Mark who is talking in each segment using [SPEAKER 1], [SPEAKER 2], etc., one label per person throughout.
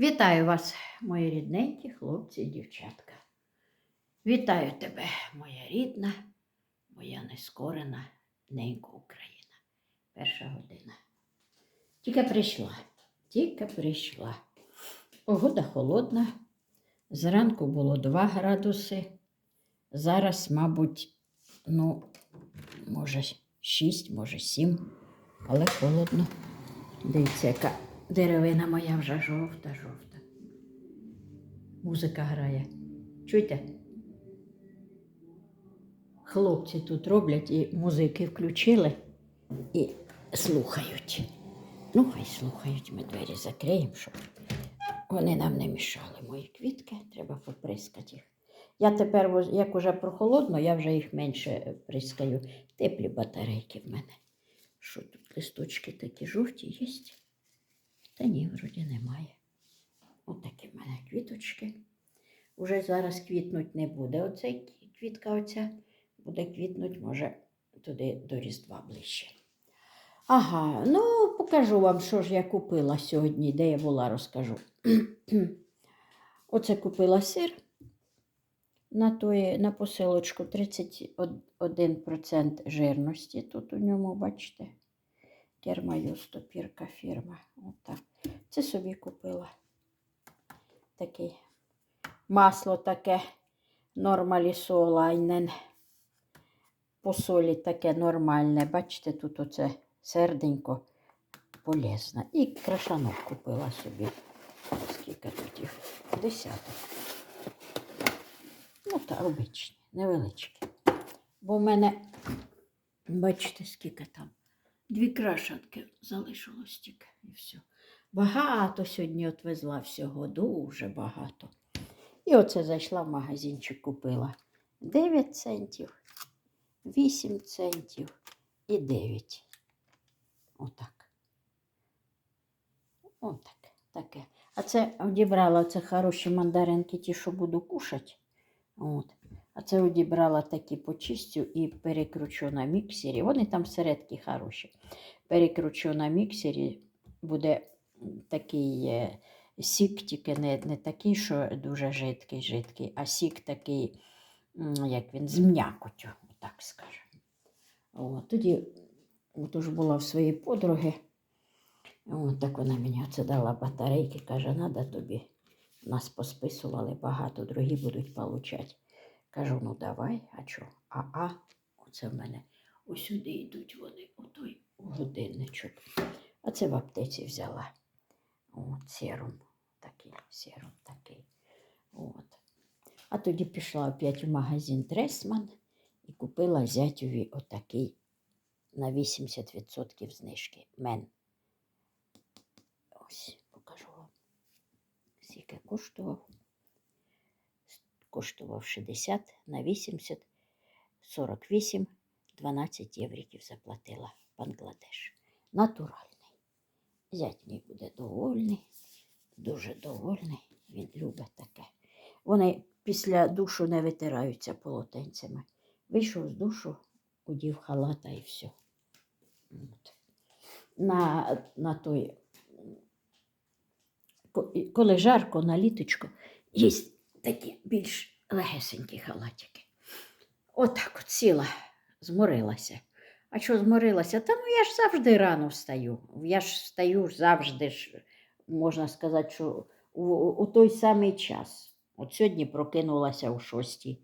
[SPEAKER 1] Вітаю вас, мої рідненькі хлопці і дівчатка. Вітаю тебе, моя рідна, моя нескорена ненька Україна. Перша година. Тільки прийшла, тільки прийшла. Погода холодна. Зранку було 2 градуси. Зараз, мабуть, ну, може, 6, може 7, але холодно. Дивіться, яка деревина моя вже жовта-жовта. Музика грає. Чуєте? Хлопці тут роблять і музики включили і слухають. Ну, хай слухають, ми двері закриємо, щоб вони нам не мішали. Мої квітки, треба поприскати їх. Я тепер, як уже прохолодно, я вже їх менше прискаю. Теплі батарейки в мене. Що тут листочки такі жовті є? Та ні, вроді немає. Отакі в мене квіточки. Уже зараз квітнуть не буде. Оця квітка оця буде квітнуть, може, туди до Різдва ближче. Ага, ну покажу вам, що ж я купила сьогодні, де я була, розкажу. Оце купила сир на, тої, на посилочку 31% жирності. Тут у ньому, бачите, термоюсто пірка фірма. Отак. Це собі купила. Такий масло таке нормалісолайнен. По солі таке нормальне. Бачите, тут оце серденько полезно. І крашанок купила собі. Скільки тут їх? Десяток. Ну, та обичні, невеличкі. Бо в мене, бачите, скільки там. Дві крашанки залишилось тільки і все. Багато сьогодні отвезла всього, дуже багато. І оце зайшла в магазинчик, купила 9 центів, 8 центів і 9. Отак. Отак. Таке. А це одібрала це хороші мандаринки, ті, що буду кушати. От. А це одібрала такі почистю і перекручу на міксері. Вони там всередки хороші. Перекручу на міксері, буде такий е, сік, тільки не, не такий, що дуже жидкий, жидкий, а сік такий, як він, з м'якотю, так скажемо. От, тоді от була в своїй подруги. От так вона мені оце дала батарейки, каже, треба тобі. Нас посписували багато, другі будуть получати. Кажу, ну давай, а що? А а, оце в мене усюди йдуть вони, у той годинничок. А це в аптеці взяла. От, серум такий, серум такий. От. А тоді пішла опять в магазин Дресман і купила зятюві отакий на 80% знижки. Мен. Ось, покажу вам. Скільки коштував? Коштував 60 на 80, 48, 12 євриків заплатила Бангладеш. Натуральний. Зять мій буде довольний, дуже довольний. Він любить таке. Вони після душу не витираються полотенцями. Вийшов з душу, удів халата і все. От. На, на той коли жарко на літочку, є такі більш легесенькі халатики. Отак от сіла, зморилася. А що зморилася? Та ну я ж завжди рано встаю. Я ж встаю завжди, ж, можна сказати, що у, у той самий час. От сьогодні прокинулася о шостій.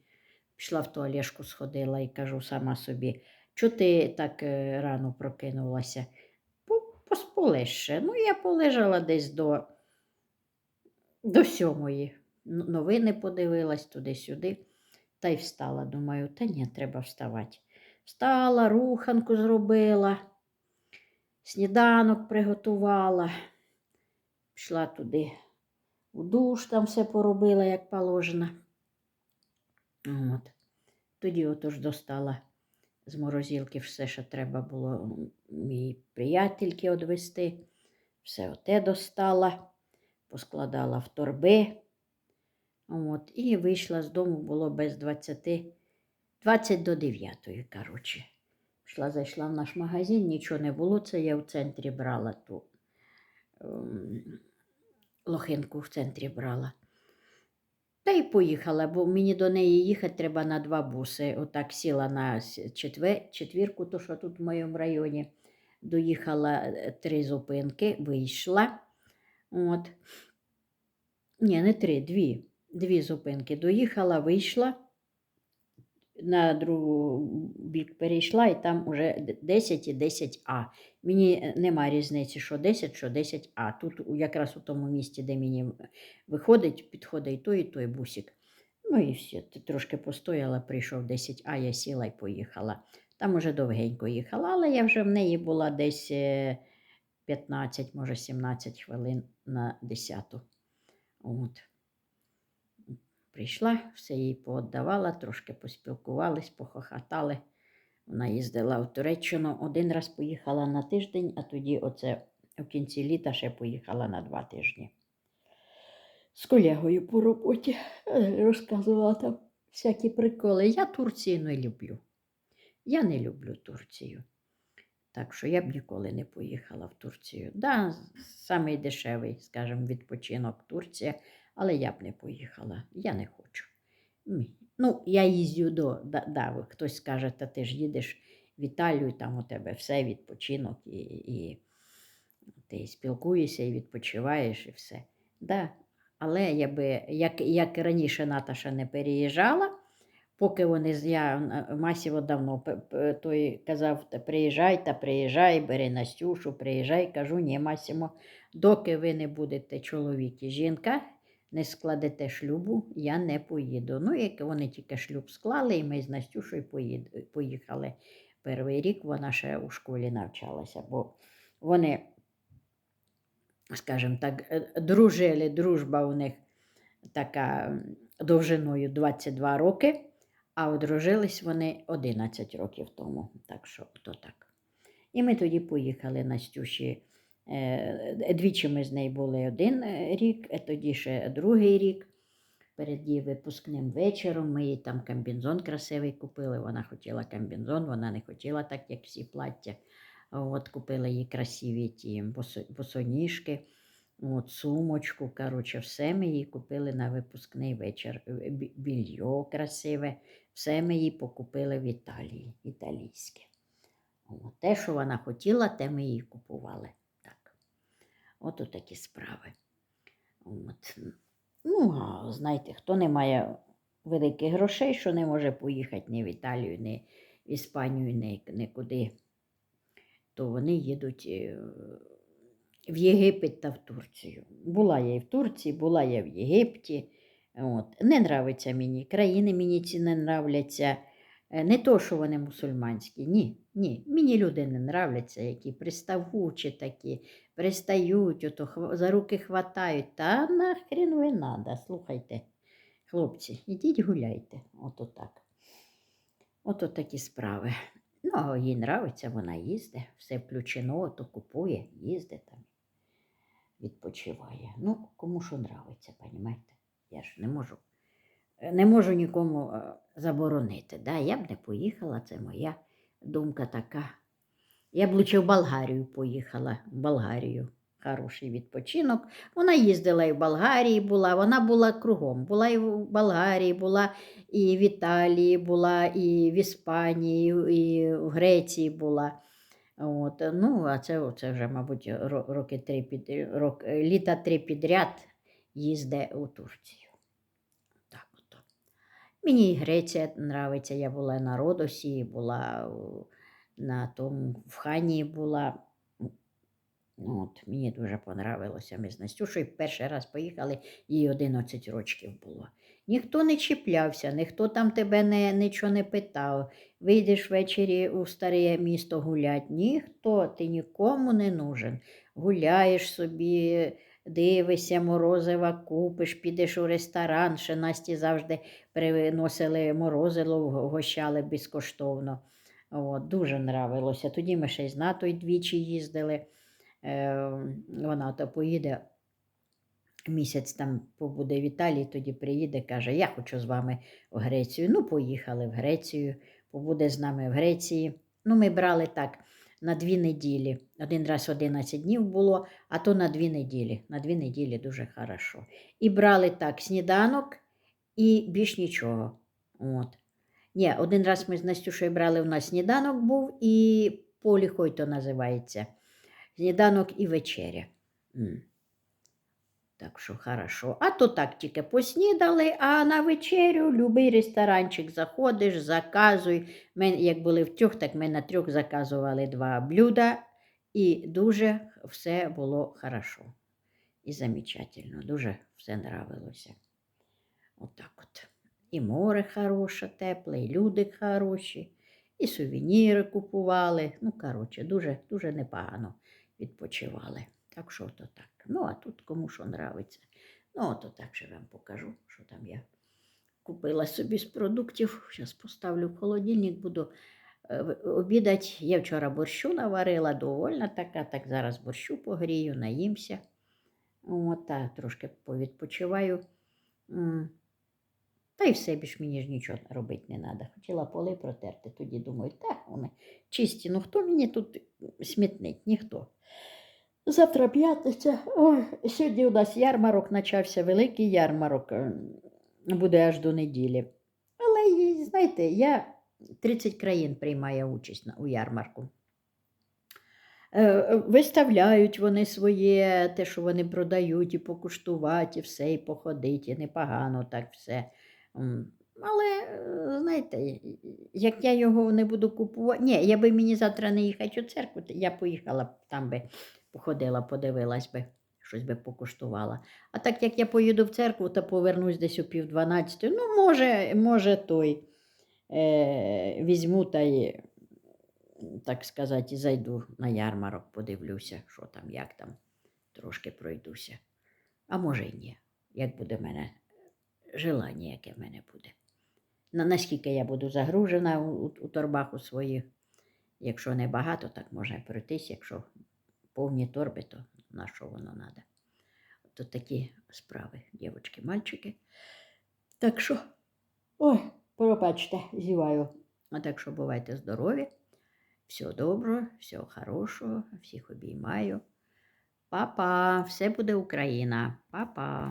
[SPEAKER 1] Пішла в туалешку, сходила і кажу сама собі, чого ти так е, рано прокинулася? «По- Посполиш ще. Ну, я полежала десь до до сьомої. Новини подивилась туди-сюди та й встала. Думаю, та ні, треба вставати. Встала, руханку зробила, сніданок приготувала, пішла туди у душ, там все поробила, як положено. От. Тоді отож достала з морозилки все, що треба було мій приятельки одвести. Все оте достала поскладала в торби. От, і вийшла з дому, було без 20, 20 до 9, коротше. Пішла, зайшла в наш магазин, нічого не було. Це я в центрі брала ту ем, лохинку в центрі брала. Та й поїхала, бо мені до неї їхати треба на два буси. Отак сіла на четвер, четвірку, то що тут в моєму районі. Доїхала е, три зупинки, вийшла. От. Ні, не три, дві. Дві зупинки. Доїхала, вийшла. На другу бік перейшла, і там уже 10 і 10А. Мені е, нема різниці, що 10, що 10А. Тут якраз у тому місці, де мені виходить, підходить той, і той бусик. Ну і все. Трошки постояла, прийшов 10А, я сіла і поїхала. Там уже довгенько їхала, але я вже в неї була десь е, 15, може 17 хвилин на 10. От. Прийшла, все їй пооддавала, трошки поспілкувались, похохотали. Вона їздила в Туреччину. Один раз поїхала на тиждень, а тоді оце в кінці літа ще поїхала на два тижні. З колегою по роботі е, розказувала там всякі приколи. Я Турцію не люблю. Я не люблю Турцію. Так що я б ніколи не поїхала в Турцію. Да, самий дешевий, скажімо, відпочинок Турція, але я б не поїхала. Я не хочу. Ну, я їздю до да, да, хтось скаже, та ти ж їдеш в Італію, там у тебе все відпочинок, і, і ти спілкуєшся і відпочиваєш, і все. Да. Але я би, як, як раніше Наташа не переїжджала, поки вони я масіво давно той казав, приїжджай, та приїжджай, бери Настюшу, приїжджай. Кажу, ні, Масімо, доки ви не будете чоловік і жінка, не складете шлюбу, я не поїду. Ну, як вони тільки шлюб склали, і ми з Настюшою поїхали. Перший рік вона ще у школі навчалася, бо вони, скажімо так, е, дружили, дружба у них така довжиною 22 роки, а одружились вони 11 років тому. Так що то так. І ми тоді поїхали на Стюші. Е, Двічі ми з нею були один е, рік, а тоді ще другий рік. Перед її випускним вечором ми їй там комбінзон красивий купили. Вона хотіла комбінзон, вона не хотіла так, як всі плаття. От купили їй красиві ті босоніжки, от, сумочку. Коротше, все ми їй купили на випускний вечір. Е, Більйо красиве, все ми їй покупили в Італії, італійське. От, те, що вона хотіла, те ми їй купували. От такі справи. От. Ну, а знаєте, хто не має великих грошей, що не може поїхати ні в Італію, ні в Іспанію, ні, нікуди, то вони їдуть е, в Єгипет та в Турцію. Була я і в Турції, була я в Єгипті. От. Не нравиться мені. Країни мені ці не нравляться. Е, Не то, що вони мусульманські, ні, ні. Мені люди не нравляться, які приставучі такі, пристають, ото за руки хватають. Та нахрін ви надо, слухайте. Хлопці, ідіть гуляйте. Ото так. Ото такі справи. Ну, а їй нравиться, вона їздить, все включено, то купує, їздить там, відпочиває. Ну, кому що нравиться, понімаєте? Я ж не можу, не можу нікому е, заборонити. Да? Я б не поїхала, це моя думка така. Я б лучше в Болгарію поїхала, в Болгарію. Хороший відпочинок. Вона їздила і в Болгарії була, вона була кругом. Була і в Болгарії, була і в Італії, була, і в Іспанії, і в Греції була. От. Ну, а це, це вже, мабуть, роки три під, рок, літа три підряд їздить у Турцію. Мені і Греція нравиться. Я була на Родосі, була на тому в Ханії була. От, мені дуже понравилося. Ми з Настюшею перший раз поїхали, їй 11 років було. Ніхто не чіплявся, ніхто там тебе не, нічого не питав. Вийдеш ввечері у старе місто гулять. Ніхто, ти нікому не нужен. Гуляєш собі, дивишся, морозива купиш, підеш у ресторан. Ще Насті завжди приносили морозиво, гощали безкоштовно. От, дуже нравилося. Тоді ми ще й з натою двічі їздили. Е, вона то поїде місяць там побуде в Італії, тоді приїде, каже, я хочу з вами в Грецію. Ну, поїхали в Грецію, побуде з нами в Греції. Ну, ми брали так на дві неділі. Один раз 11 днів було, а то на дві неділі. На дві неділі дуже хорошо. І брали так сніданок і більш нічого. От. Ні, один раз ми з Настюшею брали, у нас сніданок був і поліхой то називається. Сніданок і вечеря. Так що хорошо. А то так тільки поснідали, а на вечерю любий ресторанчик заходиш, заказуй. Ми, як були в трьох, так ми на трьох заказували два блюда, і дуже все було хорошо. І замечательно, дуже все нравилося. Отак от. І море хороше, тепле, і люди хороші, і сувеніри купували. Ну, коротше, дуже, дуже непогано відпочивали. Так що то так. Ну, а тут кому що нравиться. Ну, то так ще вам покажу, що там я купила собі з продуктів. Зараз поставлю в холодильник, буду е, обідати. Я вчора борщу наварила, довольна така, так зараз борщу погрію, наїмся. От, та, трошки повідпочиваю. Та й все більш мені ж нічого робити не треба. Хотіла поли протерти, тоді думаю, так, вони чисті. Ну хто мені тут смітнить? Ніхто. Завтра п'ятниця. Ой, сьогодні у нас ярмарок почався, великий ярмарок. е, Буде аж до неділі. Але, знаєте, я 30 країн приймає участь у ярмарку. Е, Виставляють вони своє, те, що вони продають, і покуштувати, і все, і походити, і непогано так все. Але, е, знаєте, як я його не буду купувати. Ні, я би мені завтра не їхати у церкву, я поїхала б там би, походила, подивилась би, щось би покуштувала. А так як я поїду в церкву, то повернусь десь о пів дванадцятої, ну, може, може той е, візьму та й, так сказати, зайду на ярмарок, подивлюся, що там, як там, трошки пройдуся. А може й ні, як буде в мене желання, яке в мене буде. На, наскільки я буду загружена у, у, у торбах у своїх. Якщо не багато, так можна пройтись, якщо повні торби, то на що воно треба. То такі справи, дівчатки, мальчики. Так що, ой, пробачте, зіваю. А так що бувайте здорові. Всього доброго, всього хорошого, всіх обіймаю. Па-па, все буде Україна. Па-па.